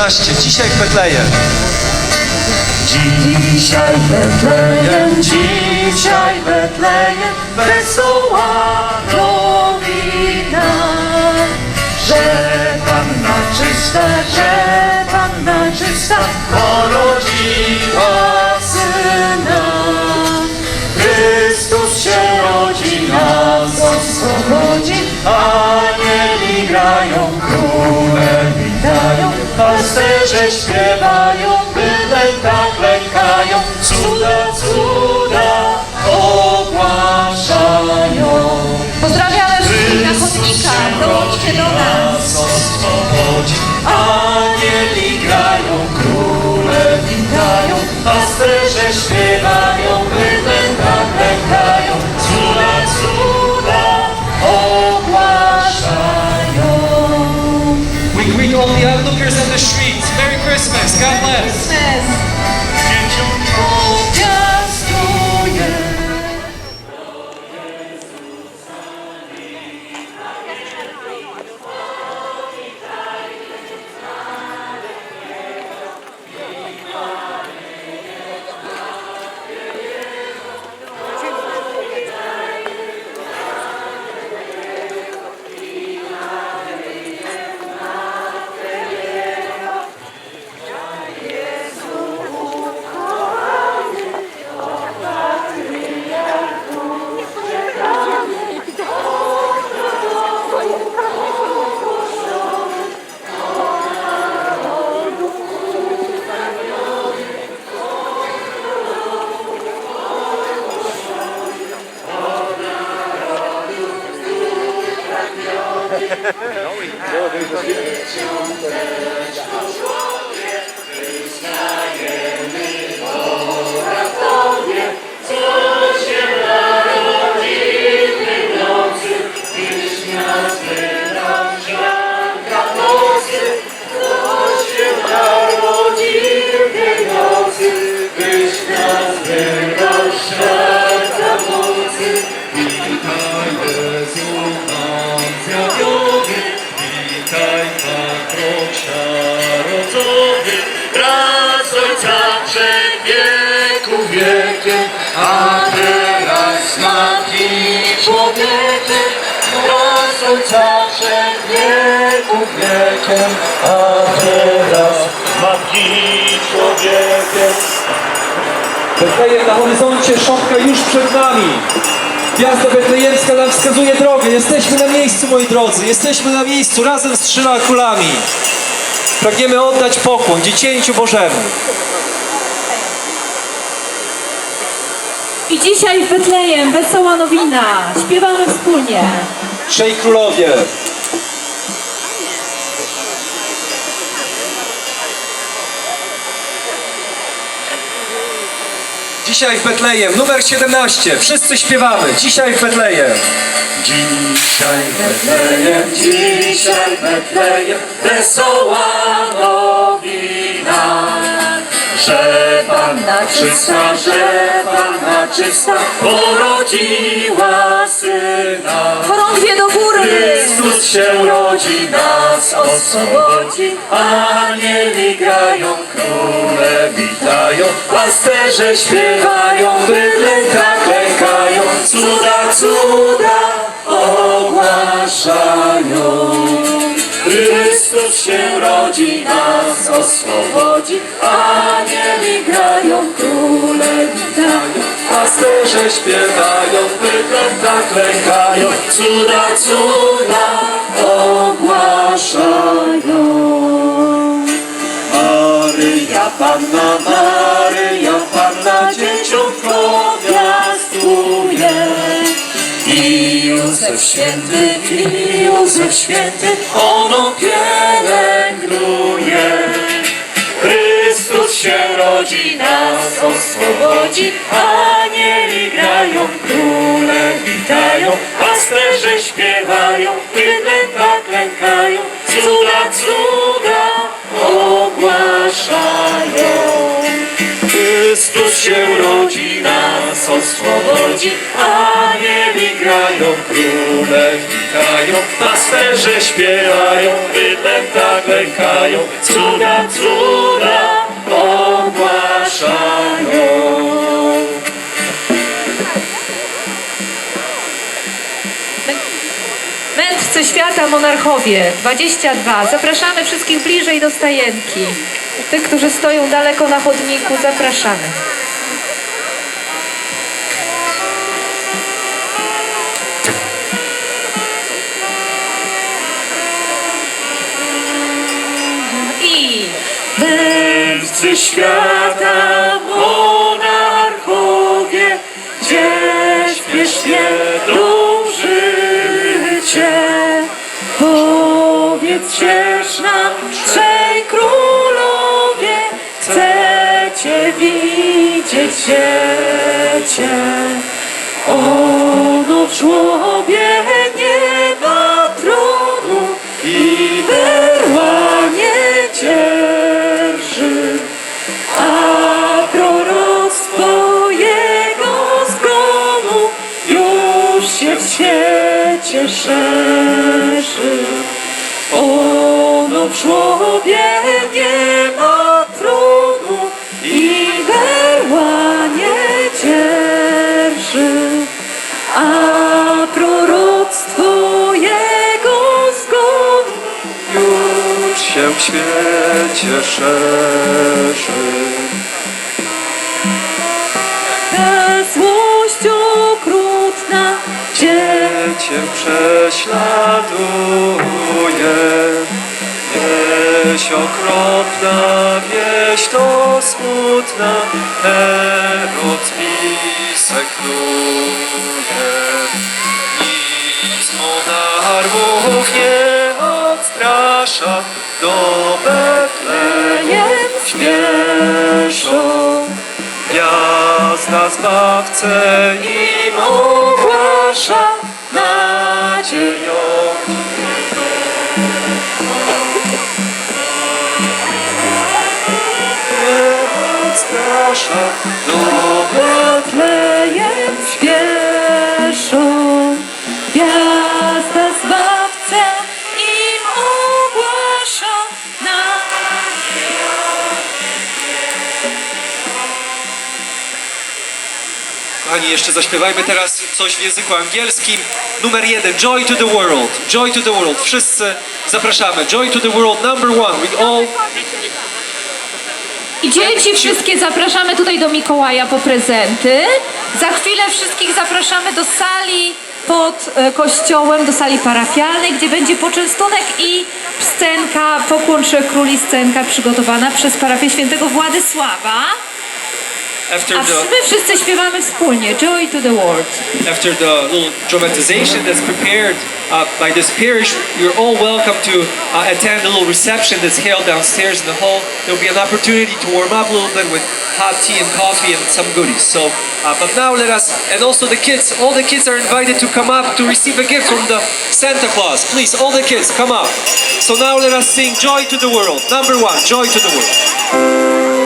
11. Dzisiaj w Betlejem. Dzisiaj w Betlejem, dzisiaj w Betlejem, wesoła nowina, że Panna czysta, że Panna czysta porodziła Syna. Chrystus się rodzi, nas oswobodzi, anieli grają witają, pasterze śpiewają, じゃ、Przed wieku wiekiem, a teraz matki człowiekiem. Raz Ojca przed wieku wiekiem, a teraz matki człowiekiem. Betlejem na horyzoncie, szopka już przed nami. Gwiazda betlejemska nam wskazuje drogę. Jesteśmy na miejscu, moi drodzy. Jesteśmy na miejscu razem z trzema królami. Pragniemy oddać pokłon Dziecięciu Bożemu. I dzisiaj w Betlejem wesoła nowina. Śpiewamy wspólnie. Trzej królowie. Dzisiaj w Betlejem, numer 17. Wszyscy śpiewamy. Dzisiaj w Betlejem. Dzisiaj Betlejem, dzisiaj Betlejem, wesoła nowina, że Panna czysta, że Panna czysta porodziła Syna. Chorągwie do góry. Chrystus się rodzi, nas oswobodzi, anieli grają, króle witają, pasterze śpiewają, bydle tak lękają, cuda, cuda ogłaszają. Chrystus się rodzi, nas oswobodzi, anieli grają, króle witają, pasterze śpiewają, bydle tak lękają, cuda, cuda ogłaszają. Maryja Panna, Maryja święty, i Józef święty, ono pielęgnuje. Chrystus się rodzi, nas oswobodzi, anieli grają, króle witają, pasterze śpiewają, bydle tak lękają, cuda, cuda nas oswobodzi, anieli grają, króle witają, pasterze śpiewają, bydle tak lękają, cuda, cuda ogłaszają. Mędrcy świata, monarchowie 22. Zapraszamy wszystkich bliżej do stajenki. Tych, którzy stoją daleko na chodniku, zapraszamy. Świata, monarchowie, gdzie śpiesznie dążycie. Powiedzcież nam, trzej królowie, chcecie widzieć dziecię. Ono w już się szerzy. Ono w żłobie nie ma tronu i berła nie dzierży, a proroctwo jego zgonu już się w świecie szerzy. Okrutna Cię prześladuje Wieś okropna, wieś to smutna Herod spisek knuje Nic monarchów nie odstrasza Do Betlejem śpieszą Gwiazda Zbawcę im ogłasza odstrasza, do Betlejem śpieszą. Gwiazda Zbawcę im ogłasza nadzieją. Kochani, jeszcze zaśpiewajmy teraz coś w języku angielskim. Numer jeden, Joy to the World. Joy to the World. Wszyscy zapraszamy. Joy to the World, number one. We all... I dzieci wszystkie zapraszamy tutaj do Mikołaja po prezenty. Za chwilę wszystkich zapraszamy do sali pod e, kościołem, do sali parafialnej, gdzie będzie poczęstunek i scenka, pokłon króli, scenka przygotowana przez parafię świętego Władysława. After A the, my wszyscy śpiewamy wspólnie Joy to the World. after the little dramatization that's prepared uh, by this parish, you're all welcome to uh, attend a little reception that's held downstairs in the hall. There'll be an opportunity to warm up a little bit with hot tea and coffee and some goodies. So, uh, but now let us, and also the kids, all the kids are invited to come up to receive a gift from the Santa Claus. Please, all the kids, come up. So now let us sing Joy to the World. Number one, Joy to the World.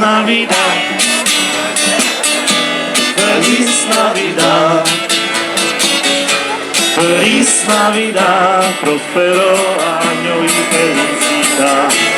Navidad. Feliz Navidad. Feliz Navidad. Prospero año y felicidad.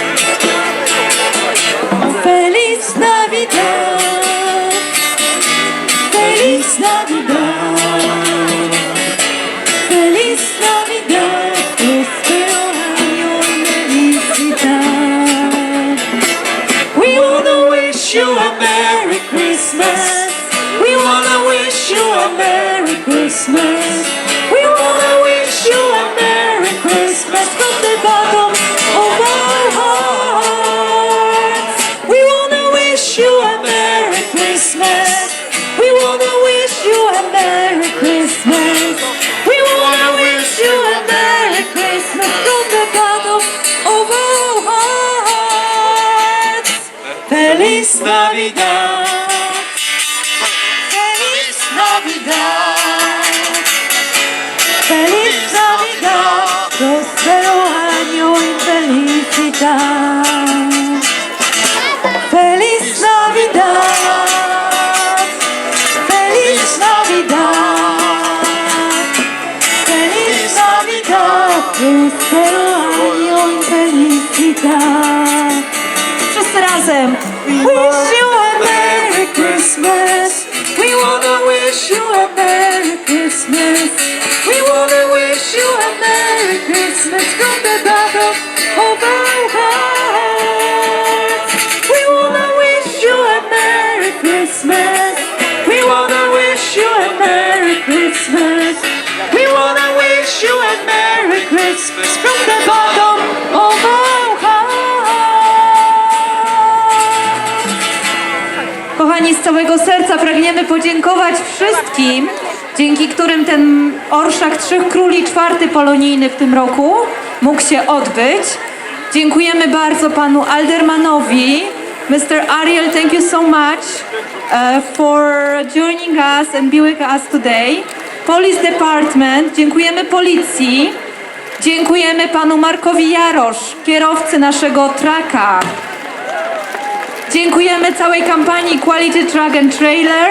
Christmas. We wanna wish you a Merry Christmas from the bottom of our hearts. We wanna wish you a Merry Christmas. We wanna wish you a Merry Christmas. We wanna wish you a Merry Christmas from the bottom of our hearts. Feliz Navidad. Feliz Navidad. Feliz Navidad. Feliz Navidad. Prospero y razem. Wish you a Merry Christmas. We wanna wish you a Merry Christmas. We wanna wish you a Merry Christmas from the bottom hearts. We wanna wish you a Merry Christmas. We wanna wish you a Merry Christmas. We wanna wish you a Merry Christmas. Kochani, z całego serca pragniemy podziękować wszystkim, dzięki którym ten Orszak Trzech Króli, czwarty polonijny w tym roku, mógł się odbyć. Dziękujemy bardzo panu Aldermanowi. Mr. Ariel, thank you so much uh, for joining us and being with us today. Police Department, dziękujemy policji. Dziękujemy panu Markowi Jarosz, kierowcy naszego traka. Dziękujemy całej kampanii Quality Truck and Trailer.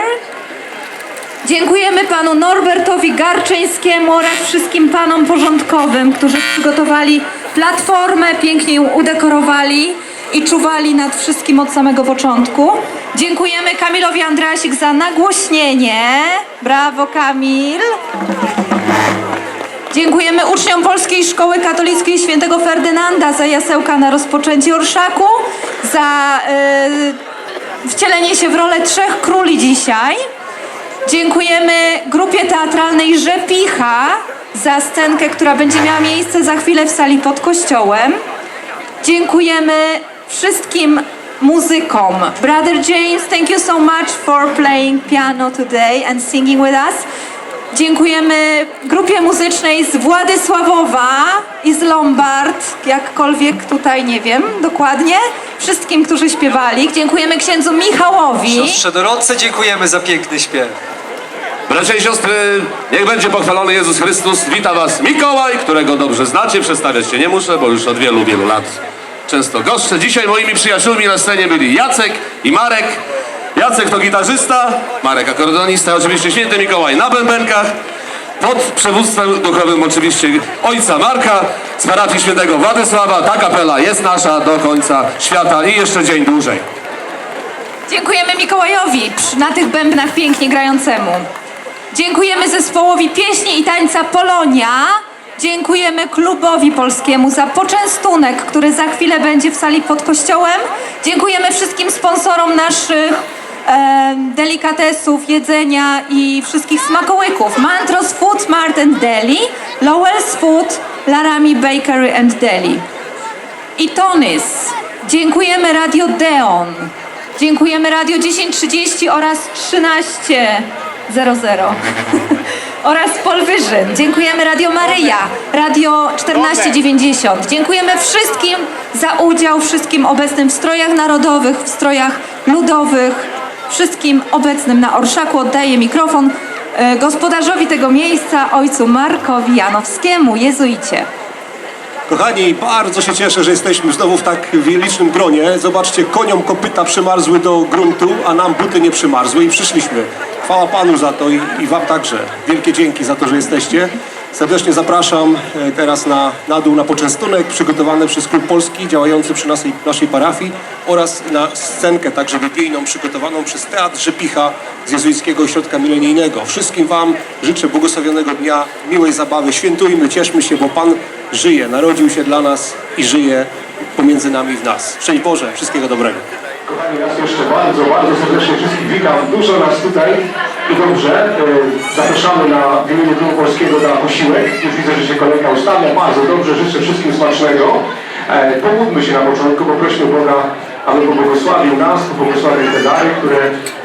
Dziękujemy panu Norbertowi Garczyńskiemu oraz wszystkim panom porządkowym, którzy przygotowali platformę, pięknie ją udekorowali i czuwali nad wszystkim od samego początku. Dziękujemy Kamilowi Andrasik za nagłośnienie. Brawo Kamil. Dziękujemy uczniom Polskiej Szkoły Katolickiej Świętego Ferdynanda za jasełka na rozpoczęcie orszaku, za y, wcielenie się w rolę trzech króli dzisiaj. Dziękujemy grupie teatralnej Rzepicha za scenkę, która będzie miała miejsce za chwilę w sali pod kościołem. Dziękujemy wszystkim muzykom. Brother James, thank you so much for playing piano today and singing with us. Dziękujemy grupie muzycznej z Władysławowa i z Lombard, jakkolwiek tutaj nie wiem dokładnie. Wszystkim, którzy śpiewali. Dziękujemy księdzu Michałowi. Siostrze Dorodce dziękujemy za piękny śpiew. Bracia i siostry, niech będzie pochwalony Jezus Chrystus. Wita was Mikołaj, którego dobrze znacie, przedstawiać się nie muszę, bo już od wielu, wielu lat często goszczę. Dzisiaj moimi przyjaciółmi na scenie byli Jacek i Marek. Jacek to gitarzysta, Marek akordeonista, oczywiście święty Mikołaj na bębenkach. Pod przewództwem duchowym oczywiście ojca Marka z parafii świętego Władysława. Ta kapela jest nasza do końca świata i jeszcze dzień dłużej. Dziękujemy Mikołajowi na tych bębnach pięknie grającemu. Dziękujemy zespołowi pieśni i tańca Polonia. Dziękujemy klubowi polskiemu za poczęstunek, który za chwilę będzie w sali pod kościołem. Dziękujemy wszystkim sponsorom naszych e, delikatesów, jedzenia i wszystkich smakołyków. Mantros Food Mart and Deli, Lowell's Food, Larami Bakery and Deli i Tonys. Dziękujemy Radio Deon. Dziękujemy Radio 1030 oraz 1300 oraz Polwyżyn. Dziękujemy Radio Maryja, Radio 1490. Dziękujemy wszystkim za udział, wszystkim obecnym w strojach narodowych, w strojach ludowych, wszystkim obecnym na Orszaku. Oddaję mikrofon e, gospodarzowi tego miejsca, ojcu Markowi Janowskiemu, jezuicie. Kochani, bardzo się cieszę, że jesteśmy znowu w tak licznym gronie. Zobaczcie, koniom kopyta przymarzły do gruntu, a nam buty nie przymarzły i przyszliśmy. Chwała Panu za to i, i Wam także. Wielkie dzięki za to, że jesteście. Serdecznie zapraszam e, teraz na, na dół na poczęstunek przygotowany przez Klub Polski działający przy naszej, naszej parafii oraz na scenkę także wigilijną przygotowaną przez Teatr Rzepicha z Jezuickiego Ośrodka Milenijnego. Wszystkim Wam życzę błogosławionego dnia, miłej zabawy. Świętujmy, cieszmy się, bo Pan żyje, narodził się dla nas i żyje pomiędzy nami w nas. Szczęść Boże, wszystkiego dobrego. Kochani, raz jeszcze bardzo, bardzo serdecznie wszystkich witam. Dużo nas tutaj i dobrze. E, Zapraszamy na w imieniu Klubu Polskiego na posiłek. Już widzę, że się kolejka ustawia. Bardzo dobrze, życzę wszystkim smacznego. E, Pomódlmy się na początku, poprośmy Boga, aby pobłogosławił nas, pobłogosławił te dary, które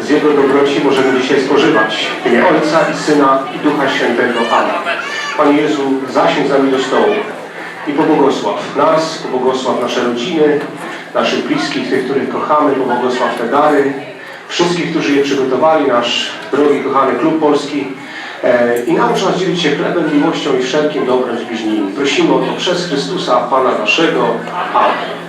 z Jego dobroci możemy dzisiaj spożywać. W Ojca i Syna i Ducha Świętego. Amen. Panie Jezu, zasiądź z nami do stołu i pobłogosław nas, pobłogosław nasze rodziny, naszych bliskich, tych, których kochamy, pobłogosław te dary, wszystkich, którzy je przygotowali, nasz drogi, kochany Klub Polski e, i naucz nas dzielić się chlebem, miłością i wszelkim dobrem z bliźnimi. Prosimy o to przez Chrystusa, Pana naszego. Amen.